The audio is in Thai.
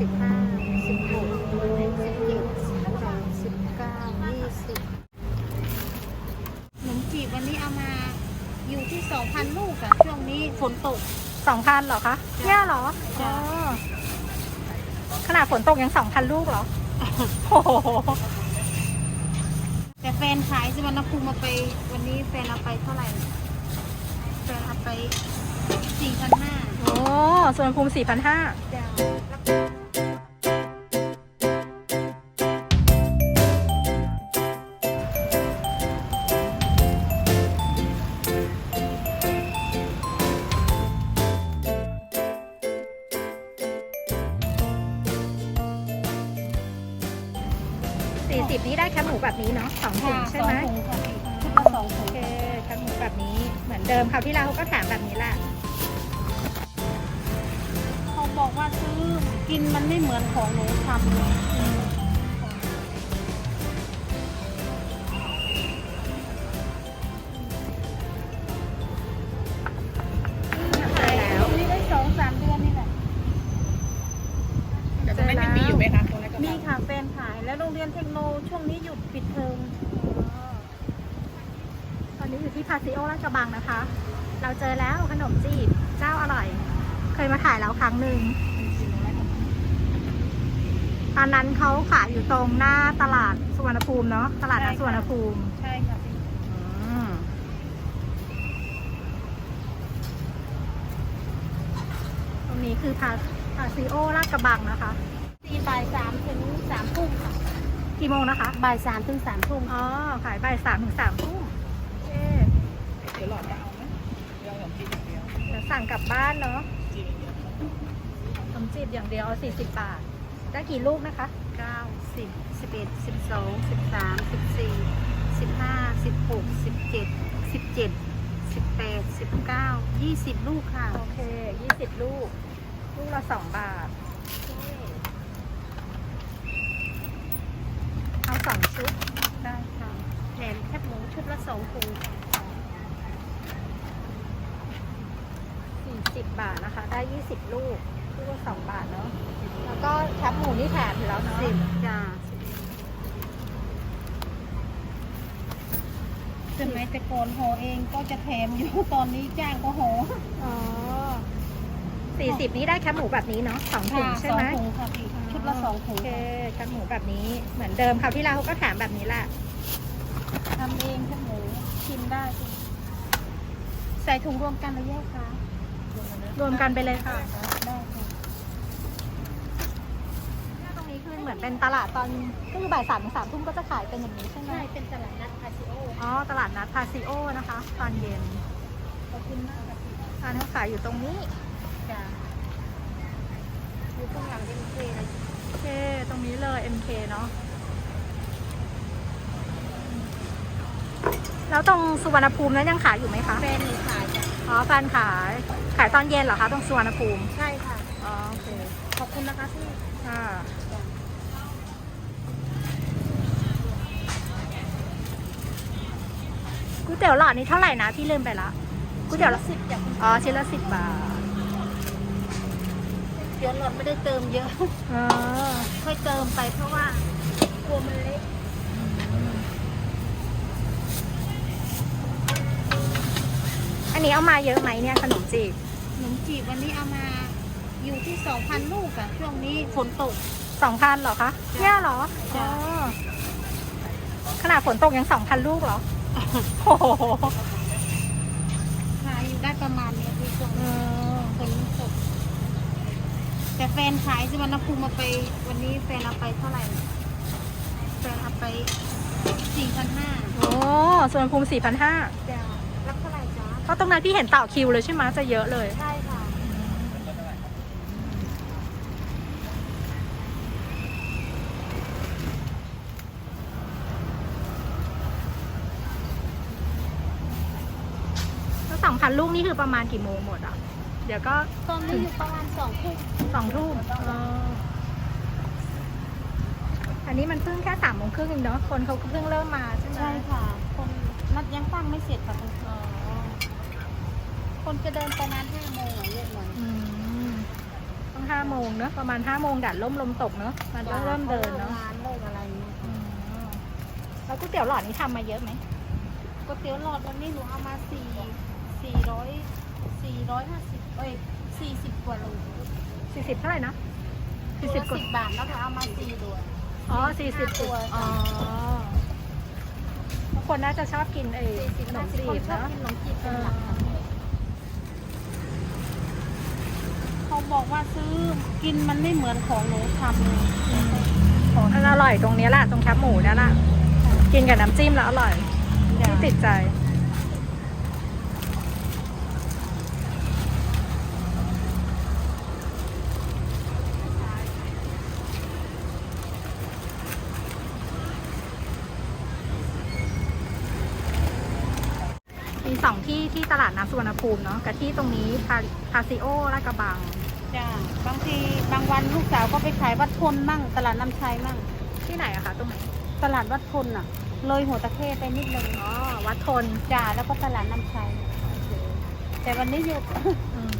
สิบห้าสิบหกสิบเจ็ดสิบแปดสิบเก้ายี่สิบขนมจีบวันนี้เอามาอยู่ที่สองพันลูกอะช่วงนี้ฝนตก สองพันเหรอคะเนี่ยเหรอจ้ะ อ๋อขนาดฝนตกยังสองพันลูกเหรอ โอ้โหแต่แฟนขายสุวรรณภูมิมาไป วันนี้แฟนเอาไปเท่าไหร่ แฟนเอาไปสี่พันห้าโอ้ส่วนภูมิสี่พันห้า จ้า สี่สิบนี่ได้แคบหมูแบบนี้เนาะสองถุงใช่ไหมสองถุงค่ะชุดละสองถุโองเคแคบหมูแบบนี้เหมือนเดิมคราวที่แล้วเขาก็แถมแบบนี้แหละเขาบอกว่าซื้อกินมันไม่เหมือนของหนูทำ นนี้อยู่ที่พาซิโอลาดกระบังนะคะ เราเจอแล้วขนมจีบเจ้าอร่อย เคยมาถ่ายแล้วครั้งหนึ่งตอนนั้นเขาขายอยู่ตรงหน้าตลาดสุวรรณภูมิเนาะตลาดนัดสุวรรณภูมิใช่ค่ะพี่อืมตรงนี้คือพาพาซิโอลาดกระบังนะคะตีบ่ายสามถึงสามทุ่มค่ะ กี่โมงนะคะ บ่ายสามถึงสามทุ่มอ๋อขายบ่ายสามถึงสามทุ่มโอเค เดี๋ยวหลอดจะเอาไหมเดี๋ยวหลอดกินอย่างเดียวเดี๋ยวสั่งกลับบ้านเนาะจีนอย่างเดียวขนมจีบอย่างเดียวสี่สิบบาท ได้กี่ลูกนะคะ เก้าสิบสิบเอ็ดสิบสองสิบสามสิบสี่สิบห้าสิบหกสิบเจ็ดสิบเจ็ดสิบแปดสิบเก้ายี่สิบลูกค่ะ โอเคยี่สิบลูก ลูกละสองบาท เอาสองชุดได้ค่ะแหนมแคบหมูชุดละสองถุงค่ะ สี่สิบบาทนะคะ ได้ยี่สิบลูกลูกละสองบาทเนาะแล้วก็แคปหมูนี่แถมอยู่แล้วเนาะสิบจ้าสมัยแต่ก่อนห่อเองก็จะแถมอยู่ตอนนี้จ้างก็ห่ออ๋อสี่สิบนี่ได้แคปหมูแบบนี้เนาะสองถุงใช่ไหม สองถุงค่ะพี่ชุดละสองถุโองเคค่ะแคปหมูแบบนี้เหมือนเดิมคราวที่แล้วเขาก็แถมแบบนี้แหละทำเองแคบหมูชิมได้ค่ะใส่ถุงรวมกันหรือแยกคะ รวมกันไปเลยค่ะได้ค่ะ ตรงนี้คือเหมือนเป็นตลาดตอนก็คือบ่ายสามถึงสามทุ่มก็จะขายเป็นอย่างนี้ใช่ไหมใช่ เป็นตลาดนัดคาซิโออ๋อ ตลาดนัดพาซิโอนะคะ ตอนเย็นขอบคุณมากค่ะพี่ร้านเขาขายอยู่ตรงนี้จ้าอยู่ข้างหลังเอ็มเคเลยโอเค ตรงนี้เลย MK เนาะ แล้วตรงสุวรรณภูมินั้นยังขายอยู่ไหมคะแฟนหนูขายจ้ะ อ๋อแฟนขาย ขายตอนเย็นเหรอคะตรงสุวรรณภูมิใช่ค่ะ อ๋อโอเคขอบคุณนะคะพี่ค่ะก๋วยเตี๋ยวหลอดนี้เท่าไหร่นะพี่ลืมไปละก๋วยเตี๋ยวหลอดสิบจ้ะอ๋อชิ้นละสิบบาทเดี๋ยวหลอดไม่ได้เติมเยอะอ๋อค่อยเติมไปเพราะว่ากลัวมันเล็ก อันนี้เอามาเยอะไหมเนี่ยขนมจีบขนมจีบวันนี้เอามาอยู่ที่สองพันลูกอะช่วงนี้ฝนตก สองพันเหรอคะจ้ะเนี่ยเหรอจ้ะอ๋อขนาดฝนตกยังสองพันลูกเหรอโอ้โหขายอยู่ได้ประมาณเนี้ยที่ช่วงเอนี้อฝนตก แต่แฟนขายสุวรรณภูมิมาไป วันนี้แฟนเอาไปเท่าไหร่ แฟนเอาไปสี่พันห้าโอ้ส่วนภูมิสี่พันห้าจ้า เพราะตรงนั้นพี่เห็นต่อคิวเลยใช่ไหมจะเยอะเลย ใช่ค่ะ แล้วสองพันลูกนี่คือประมาณกี่โมงหมดอะ เดี๋ยวก็ตอนนี้อยู่ประมาณสองทุ่มสองทุ่มเอออันนี้มันเพิ่งแค่สามโมงครึ่งเองเนาะ คนเขาเพิ่งเริ่มมาใช่ไหมใช่ค่ะ คนนัดยังตั้งไม่เสร็จค่ะคุณอ๋อ คนจะเดินประมาณห้าโมงอะเยอะหน่อยอืมต้องห้าโมงเนอะประมาณห้าโมงแดดร่มลมตกเนอะมันก็เริ่มเดินเนาะงานเลิกอะไรเงี้ยอืมแล้วก๋วยเตี๋ยวหลอดนี้ทำมาเยอะไหมก๋วยเตี๋ยวหลอดวันนี้หนูเอามาสี่สี่ร้อยสี่ร้อยห้าสิบเอ้ยสี่สิบกว่าโลสี่สิบเท่าไหร่นะสี่สี่สิสิบบกว่าบาทแล้วก็เอามาสี่ตัว อ๋อสี่สิบตัวอ๋อทุกคนน่าจะชอบกินไอ้สี่สิบขนห้ามสิบจีคนบชอบเนาะกินขนมจีบเป็นหลักค่ะ เขาบอกว่าซื้อกินมันไม่เหมือนของหนูทำเลยของท่านอร่อยตรงเนี้ยแหละตรงแคบหมูเนี่ยแหละกินกับน้ำจิ้มแล้วอร่อยที่ติดใจ มีสองที่ที่ตลาดน้ำสุวรรณภูมิเนาะกับที่ตรงนี้พาพาซิโอลาดกระบัง จ้าบางทีบางวันลูกสาวก็ไปขายวัดพลมั่ง ตลาดน้ำชัยมั่ง ที่ไหนอะคะตรงไหน ตลาดวัดพลน่ะเลยหัวตะเข้ไปนิดนึงอ๋อวัดทนจ้าแล้วก็ตลาดน้ำชัย แต่วันนี้หยุด อืม